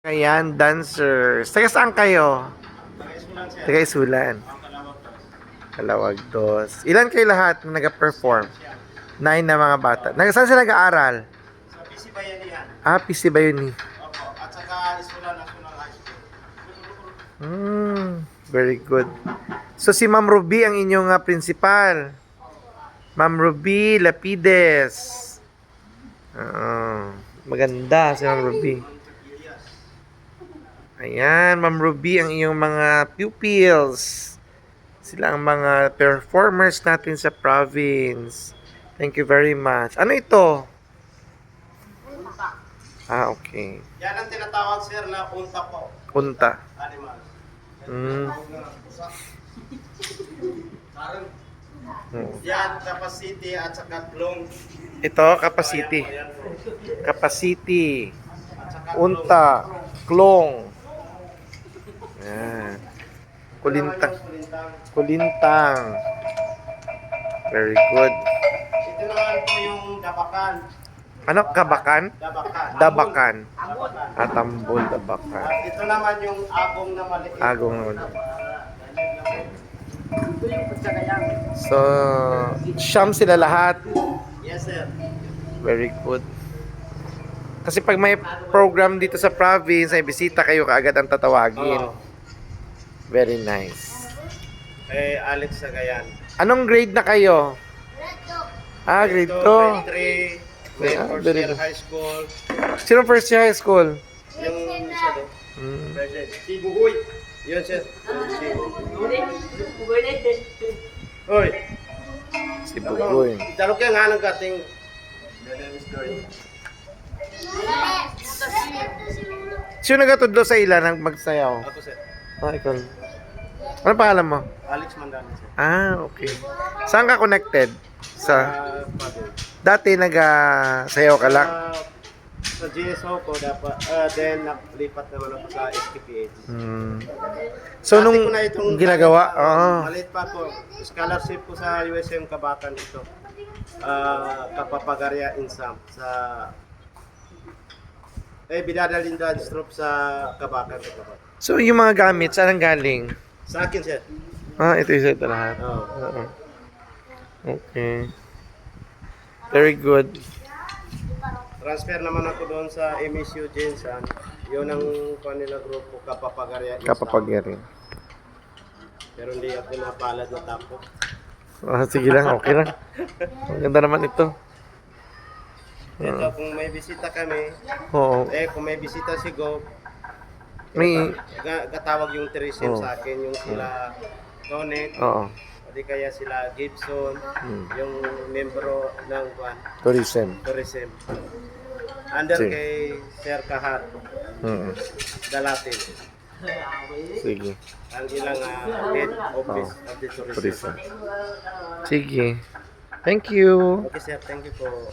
Ayan, dancers. Taga saan kayo? Taga Isulan. Kalawag dos. Ilan kayo lahat na nag-perform? Nine na mga bata. Nag saan sila nag-aaral? Sa PC Bayanihan. Ah, PC ba yun eh? Opo. At saka Isula National High School. Hmm, very good. So si Ma'am Ruby ang inyong ah, principal. Ma'am Ruby Lapides. Oo. maganda si Ma'am Ruby. Ayan, Ma'am Ruby ang inyong mga pupils. Sila ang mga performers natin sa province. Thank you very much. Ano ito? Ah, okay. Yan ang tinatawag sir na unta po. Punta. Animal. Hmm. Hmm. Yan, capacity at saka clone. Ito, capacity. Capacity. Unta. Klong. Yan. Kulintang. Kulintang. Very good. Ito naman po yung dabakan. Ano? Kabakan? Dabakan. Dabakan. Dabakan. Atambol, dabakan. At ito naman yung agong na maliit. Agong naman. So, siyam sila lahat. Yes sir. Very good. Kasi pag may program dito sa province, ay bisita kayo kaagad ang tatawagin. Oo. Very nice. Eh, Alex Sagayan. Anong grade na kayo? Ah, grade 2. Grade 3. May Ah, first very year good. high school. Sino first year high school? Yung isa do. Hmm. President. Si Bugoy. Yun sir. Si Hoy. Si Bugoy. Dalo kaya nga ng kating Sino nagatudlo sa ilan ang magsayaw? Ako sir. Ah, ikaw. Ano pangalan mo? Alex Mandamin sir. Ah, okay. Saan ka connected? Sa Padre. dati nag-sayaw ka lang. Sa GSO ko dapat ah, then naglipat naman ako sa STPH. Hmm. So Dati nung ko na itong ginagawa, ah, oo. Maliit pa ako. Scholarship ko sa USM Kabakan ito. Ah, Kapapagarya Insam sa eh bidadalhin dance troupe sa Kabakan. So yung mga gamit, saan ang galing? Sa akin sir. Ah, ito isa ito lahat. Oo. Oo. Okay. Very good. Transfer naman ako doon sa MSU Jensen. Yun ang kanila grupo Kapapagarya. Kapapagyarin. Pero hindi ako napalad na tapo. Ah, sige lang, okay lang. Ang ganda naman ito. Ito, kung may bisita kami, Oo. eh kung may bisita si Go, May, ga- gatawag yung Teresim Oo. sa akin, yung sila Tonet, oo. o di kaya sila Gibson, Hmm. yung membro ng Juan, Tourism. Teresim. Under Sige. kay Sir Kahar, Hmm. Dalatin, Sige. ang ilang ah, head office of the tourism. Tourism. Sige. Thank you. Okay sir, thank you po.